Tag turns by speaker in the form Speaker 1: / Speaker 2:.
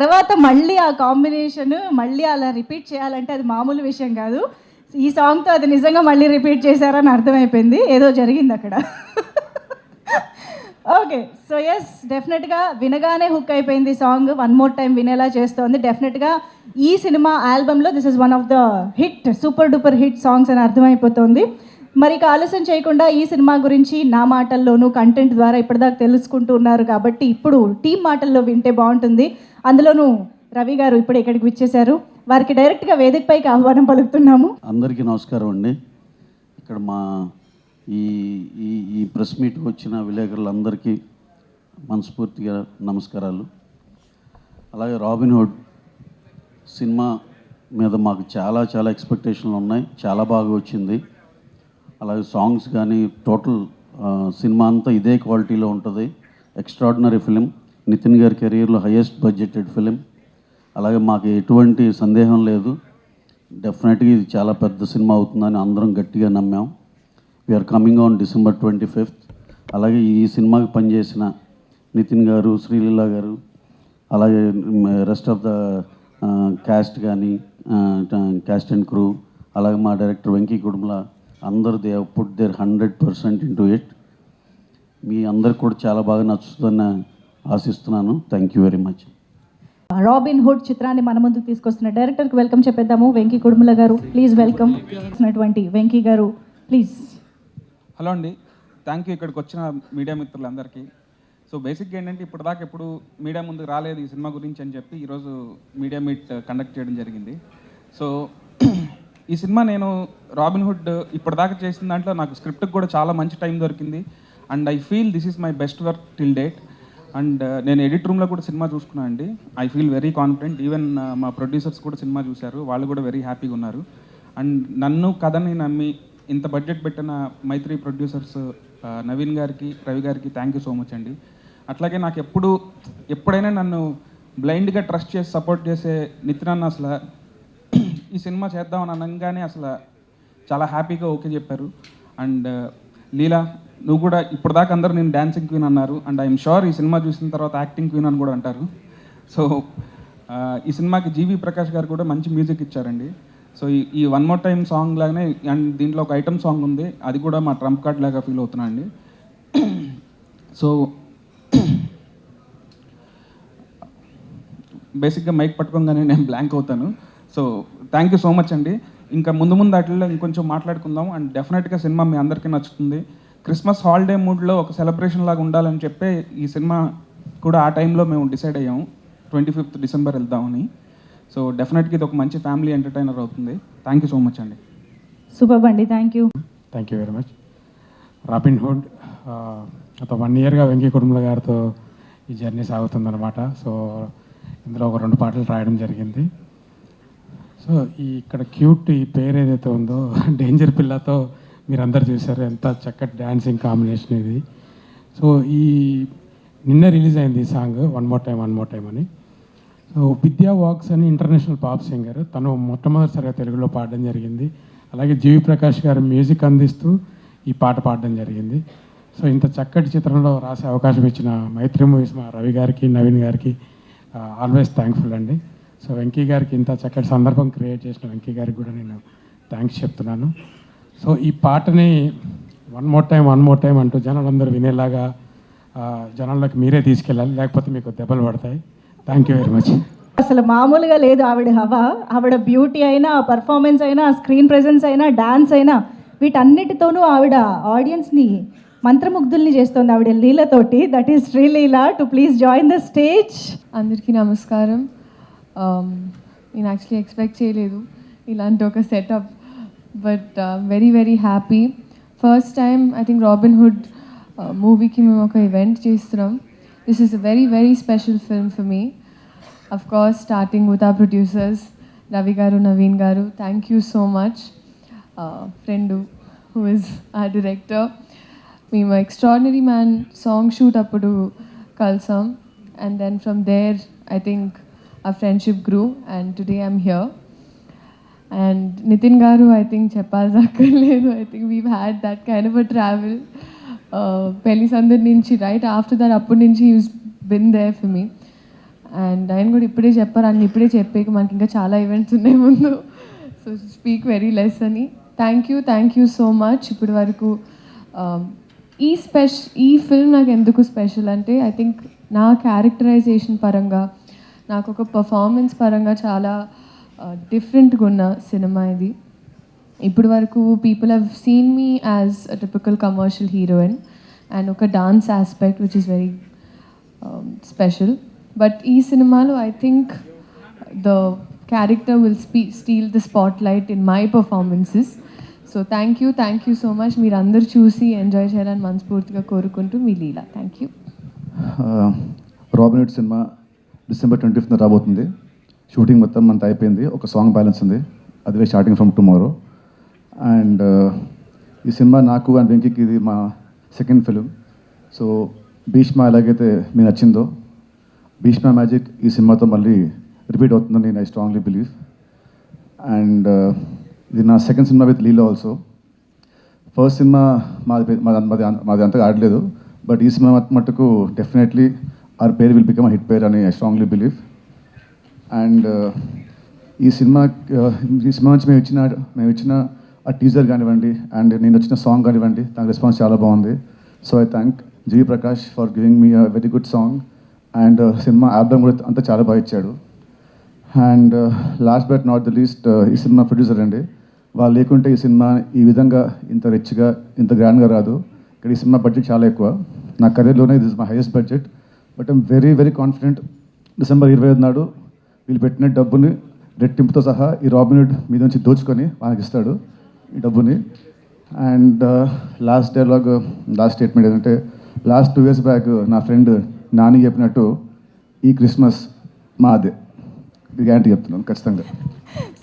Speaker 1: తర్వాత మళ్ళీ ఆ కాంబినేషన్ మళ్ళీ అలా రిపీట్ చేయాలంటే అది మామూలు విషయం కాదు. ఈ సాంగ్తో అది నిజంగా మళ్ళీ రిపీట్ చేశారని అర్థమైపోయింది. ఏదో జరిగింది అక్కడ. ఓకే సో ఎస్ డెఫినెట్గా వినగానే హుక్ అయిపోయింది సాంగ్. వన్ మోర్ టైం వినేలా చేస్తోంది. డెఫినెట్గా ఈ cinema ఆల్బంలో this is one of the hit super duper hit songs అని అర్థమైపోతుంది. మరి ఇక ఆలస్యం చేయకుండా ఈ సినిమా గురించి నా మాటల్లోనూ కంటెంట్ ద్వారా ఇప్పటిదాకా తెలుసుకుంటూ ఉన్నారు కాబట్టి ఇప్పుడు టీం మాటల్లో వింటే బాగుంటుంది. అందులోనూ రవి గారు ఇప్పుడు ఇక్కడికి విచ్చేశారు. వారికి డైరెక్ట్గా వేదికపైకి ఆహ్వానం పలుకుతున్నాము.
Speaker 2: అందరికీ నమస్కారం అండి. ఇక్కడ మా ఈ ఈ ఈ ప్రెస్ మీట్కి వచ్చిన విలేకరులందరికీ మనస్ఫూర్తిగా నమస్కారాలు. అలాగే రాబిన్హుడ్ సినిమా మీద మాకు చాలా చాలా ఎక్స్పెక్టేషన్లు ఉన్నాయి. చాలా బాగా వచ్చింది. అలాగే సాంగ్స్ కానీ టోటల్ సినిమా అంతా ఇదే క్వాలిటీలో ఉంటుంది. ఎక్స్ట్రాడినరీ ఫిలిం నితిన్ గారి కెరీర్లో హయ్యెస్ట్ బడ్జెటెడ్ ఫిలిం అలాగే మాకు ఎటువంటి సందేహం లేదు. డెఫినెట్గా ఇది చాలా పెద్ద సినిమా అవుతుందని అందరం గట్టిగా నమ్మాం. We're coming on December twenty fifth అలాగే ఈ సినిమాకి పనిచేసిన నితిన్ గారు శ్రీలీల గారు అలాగే రెస్ట్ ఆఫ్ ద క్యాస్ట్ కానీ క్యాస్ట్ అండ్ క్రూ అలాగే మా డైరెక్టర్ వెంకీ కుడుమల అందరూ they put their hundred percent into it. మీ అందరికి కూడా చాలా బాగా నచ్చుతుందని ఆశిస్తున్నాను. Thank you very much.
Speaker 1: Robin Hood చిత్రాన్ని మన ముందుకు తీసుకొస్తున్న డైరెక్టర్కి వెల్కమ్ చెప్పేద్దాము. వెంకీ కుడుముల గారు ప్లీజ్ వెల్కమ్ చేసినటువంటి వెంకీ గారు ప్లీజ్.
Speaker 3: హలో అండి. థ్యాంక్ యూ ఇక్కడికి వచ్చిన మీడియా మిత్రులందరికీ. సో బేసిక్గా ఏంటంటే ఇప్పుడు దాకా ఎప్పుడు మీడియా ముందుకు రాలేదు ఈ సినిమా గురించి అని చెప్పి ఈరోజు మీడియా మీట్ కండక్ట్ చేయడం జరిగింది. సో ఈ సినిమా నేను రాబిన్హుడ్ ఇప్పటిదాకా చేసిన దాంట్లో నాకు స్క్రిప్ట్కి కూడా చాలా మంచి టైం దొరికింది. And I feel this is my best work till date and నేను ఎడిట్ రూమ్లో కూడా సినిమా చూసుకున్నాను అండి. I feel very confident even మా ప్రొడ్యూసర్స్ కూడా సినిమా చూశారు. వాళ్ళు కూడా వెరీ హ్యాపీగా ఉన్నారు. అండ్ నన్ను కథని నమ్మి ఇంత బడ్జెట్ పెట్టిన మైత్రి ప్రొడ్యూసర్స్ uh, నవీన్ గారికి రవి గారికి థ్యాంక్ యూ సో మచ్ అండి. అట్లాగే నాకు ఎప్పుడు ఎప్పుడైనా నన్ను బ్లైండ్గా ట్రస్ట్ చేసి సపోర్ట్ చేసే నితిన్ అన్న అసలు ఈ సినిమా చేద్దామని అనగానే అసలు చాలా హ్యాపీగా ఓకే చెప్పారు. అండ్ లీలా నువ్వు కూడా ఇప్పటిదాకా అందరూ నేను డాన్సింగ్ క్వీన్ అన్నారు. అండ్ ఐఎమ్ షూర్ ఈ సినిమా చూసిన తర్వాత యాక్టింగ్ క్వీన్ అని కూడా అంటారు. సో ఈ సినిమాకి జీవి ప్రకాష్ గారు కూడా మంచి మ్యూజిక్ ఇచ్చారండి. సో ఈ ఈ వన్ మోర్ టైం సాంగ్ లాగానే అండ్ దీంట్లో ఒక ఐటమ్ సాంగ్ ఉంది. అది కూడా మా ట్రంప్ కార్డ్ లాగా ఫీల్ అవుతున్నా అండి. సో బేసిక్గా మైక్ పట్టుకోగానే నేను బ్లాంక్ అవుతాను. So thank you so much అండి ఇంకా ముందు ముందు వాటిల్లో ఇంకొంచెం మాట్లాడుకుందాం. అండ్ డెఫినెట్గా సినిమా మీ అందరికీ నచ్చుతుంది. క్రిస్మస్ హాలిడే మూడ్లో ఒక సెలబ్రేషన్ లాగా ఉండాలని చెప్పే ఈ సినిమా కూడా ఆ టైంలో మేము డిసైడ్ అయ్యాము. ట్వంటీ ఫిఫ్త్ డిసెంబర్ వెళ్దామని. సో డెఫినెట్గా ఇది ఒక మంచి ఫ్యామిలీ ఎంటర్టైనర్ అవుతుంది. థ్యాంక్ యూ సో మచ్ అండి
Speaker 1: సూపర్ అండి thank you
Speaker 4: thank you very much Robin Hood గత వన్ ఇయర్గా వెంకీ కుటుంబల గారితో ఈ జర్నీ సాగుతుందన్నమాట. సో ఇందులో ఒక రెండు పాటలు రాయడం జరిగింది. సో ఈ ఇక్కడ క్యూట్ ఈ పేరు ఏదైతే ఉందో డేంజర్ పిల్లతో మీరందరూ చూశారు ఎంత చక్కటి డ్యాన్సింగ్ కాంబినేషన్ ఇది. సో ఈ నిన్న రిలీజ్ అయింది ఈ song one more time one more time అని. సో విద్యా వాక్స్ అని ఇంటర్నేషనల్ పాప్ సింగర్ తను మొట్టమొదటిసారిగా తెలుగులో పాడడం జరిగింది. అలాగే జీవి ప్రకాష్ గారు మ్యూజిక్ అందిస్తూ ఈ పాట పాడడం జరిగింది. సో ఇంత చక్కటి చిత్రంలో రాసే అవకాశం ఇచ్చిన మైత్రి మూవీస్ మా రవి గారికి నవీన్ గారికి ఆల్వేస్ థ్యాంక్ఫుల్ అండి. సో వెంకీ గారికి ఇంత చక్కటి సందర్భం క్రియేట్ చేసిన వెంకీ గారికి కూడా నేను థ్యాంక్స్ చెప్తున్నాను. సో ఈ పాటని one more time one more time అంటూ జనాలందరూ వినేలాగా ఆ, జనాల్లోకి మీరే తీసుకెళ్ళాలి. లేకపోతే మీకు దెబ్బలు పడతాయి. థ్యాంక్ యూ వెరీ మచ్
Speaker 1: అసలు మామూలుగా లేదు ఆవిడ హవా. ఆవిడ బ్యూటీ అయినా పర్ఫార్మెన్స్ అయినా స్క్రీన్ ప్రెజెన్స్ అయినా డాన్స్ అయినా వీటన్నిటితోనూ ఆవిడ ఆడియన్స్ని మంత్రముగ్ధుల్ని చేస్తుంది ఆవిడ లీలతోటి. That is Sreeleela to please join the stage
Speaker 5: అందరికీ నమస్కారం. నేను యాక్చువల్లీ ఎక్స్పెక్ట్ చేయలేదు ఇలాంటి ఒక setup but very very happy first time I think Robin Hood మూవీకి మేము ఒక ఈవెంట్ చేస్తున్నాం. This is a very very special film for me of course starting with a producers Ravi గారు నవీన్ గారు thank you so much friend who is a director మేము extraordinary man song shoot అప్పుడు కలిసాం. And then from there I think a friendship grew and today I'm here and Nitin గారు I think చెప్పాల్సి అక్కర్లేదు. I think we had that kind of a travel Pelli Sandadi నుంచి right after that అప్పటి నుంచి you've been there for me and ఆయన కూడా ఇప్పుడే చెప్పారు అన్ని ఇప్పుడే చెప్పేకి మనకి ఇంకా చాలా ఈవెంట్స్ ఉన్నాయి ముందు. సో స్పీక్ వెరీ లెస్ అని. Thank you thank you so much ఇప్పటి వరకు um, ఈ స్పెషల్ ఈ ఫిల్మ్ నాకు ఎందుకు స్పెషల్ అంటే ఐ థింక్ నా క్యారెక్టరైజేషన్ పరంగా నాకు ఒక పర్ఫార్మెన్స్ పరంగా చాలా డిఫరెంట్గా ఉన్న సినిమా ఇది. ఇప్పటి వరకు people have seen me as a typical commercial heroine and ఒక dance aspect which is very special but ఈ సినిమాలో I think the character will స్పీ steal the spotlight in my performances so thank you thank you so much మీరు అందరు చూసి enjoy చేయాలని మనస్ఫూర్తిగా కోరుకుంటూ మీ లీలా. థ్యాంక్ యూ
Speaker 6: రాబినెట్ సినిమా డిసెంబర్ ట్వంటీ ఫిఫ్త్న రాబోతుంది. షూటింగ్ మొత్తం మనతో అయిపోయింది. ఒక సాంగ్ బ్యాలెన్స్ ఉంది. అదివే స్టార్టింగ్ ఫ్రమ్ టుమారో. అండ్ ఈ సినిమా నాకు అండ్ వెంకీకి ఇది మా సెకండ్ ఫిలిం. సో భీష్మ ఎలాగైతే మీకు నచ్చిందో భీష్మ మ్యాజిక్ ఈ సినిమాతో మళ్ళీ రిపీట్ అవుతుందని నేను ఐ స్ట్రాంగ్లీ బిలీవ్. అండ్ ఇది నా సెకండ్ సినిమా విత్ లీలో ఆల్సో. ఫస్ట్ సినిమా మాది మాది మాది అంతగా ఆడలేదు. బట్ ఈ సినిమా మట్టుకు definitely our pair will become hit pair అని ఐ స్ట్రాంగ్లీ బిలీవ్ అండ్ ఈ సినిమా uh, ఈ సినిమా నుంచి మేము ఇచ్చిన మేము ఇచ్చిన ఆ టీజర్ కానివ్వండి అండ్ నేను వచ్చిన సాంగ్ కానివ్వండి దాని రెస్పాన్స్ చాలా బాగుంది. So I thank G V Prakash for giving me a very good song and cinema album కూడా అంతా చాలా బాగా ఇచ్చాడు. And last but not the least ఈ సినిమా ప్రొడ్యూసర్ అండి. వాళ్ళు లేకుంటే ఈ సినిమా ఈ విధంగా ఇంత రిచ్గా ఇంత గ్రాండ్గా రాదు. ఇక్కడ ఈ సినిమా బడ్జెట్ చాలా ఎక్కువ. నా కెరీర్లోనే ఇది my highest budget but I'm very very confident December ఇరవై ఐదు నాడు వీళ్ళు పెట్టిన డబ్బుని రెట్టింపుతో సహా ఈ రాబిన్హుడ్ మీద నుంచి దోచుకొని వాళ్ళకి ఇస్తాడు ఈ డబ్బుని. And last dialogue last statement ఏంటంటే లాస్ట్ టూ ఇయర్స్ బ్యాక్ నా ఫ్రెండ్ నాని చెప్పినట్టు ఈ క్రిస్మస్ మాదే. గ్యారంటీ చెప్తున్నాను ఖచ్చితంగా.